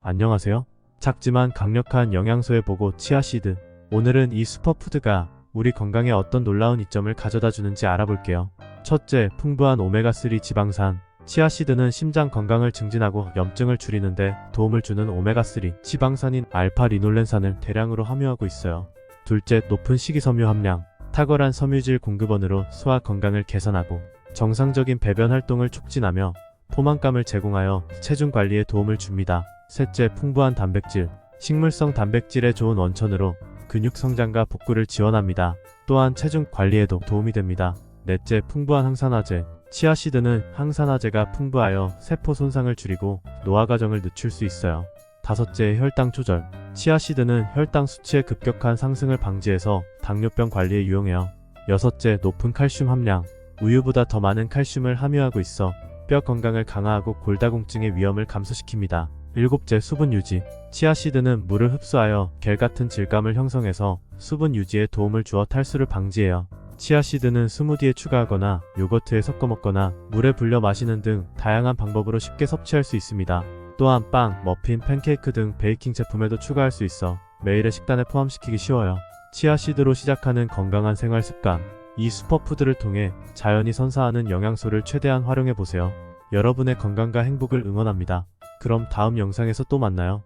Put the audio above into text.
안녕하세요. 작지만 강력한 영양소의 보고 치아시드. 오늘은 이 슈퍼푸드가 우리 건강에 어떤 놀라운 이점을 가져다 주는지 알아볼게요. 첫째, 풍부한 오메가3 지방산. 치아시드는 심장 건강을 증진하고 염증을 줄이는데 도움을 주는 오메가3 지방산인 알파 리놀렌산을 대량으로 함유하고 있어요. 둘째, 높은 식이섬유 함량. 탁월한 섬유질 공급원으로 소화 건강을 개선하고 정상적인 배변 활동을 촉진하며 포만감을 제공하여 체중 관리에 도움을 줍니다. 셋째, 풍부한 단백질. 식물성 단백질의 좋은 원천으로 근육 성장과 복구를 지원합니다. 또한 체중 관리에도 도움이 됩니다. 넷째, 풍부한 항산화제. 치아시드는 항산화제가 풍부하여 세포 손상을 줄이고 노화 과정을 늦출 수 있어요. 다섯째, 혈당 조절. 치아시드는 혈당 수치의 급격한 상승을 방지해서 당뇨병 관리에 유용해요. 여섯째, 높은 칼슘 함량. 우유보다 더 많은 칼슘을 함유하고 있어 뼈 건강을 강화하고 골다공증의 위험을 감소시킵니다. 일곱째, 수분 유지. 치아시드는 물을 흡수하여 겔 같은 질감을 형성해서 수분 유지에 도움을 주어 탈수를 방지해요. 치아시드는 스무디에 추가하거나 요거트에 섞어 먹거나 물에 불려 마시는 등 다양한 방법으로 쉽게 섭취할 수 있습니다. 또한 빵, 머핀, 팬케이크 등 베이킹 제품에도 추가할 수 있어 매일의 식단에 포함시키기 쉬워요. 치아시드로 시작하는 건강한 생활 습관. 이 슈퍼푸드를 통해 자연이 선사하는 영양소를 최대한 활용해 보세요. 여러분의 건강과 행복을 응원합니다. 그럼 다음 영상에서 또 만나요.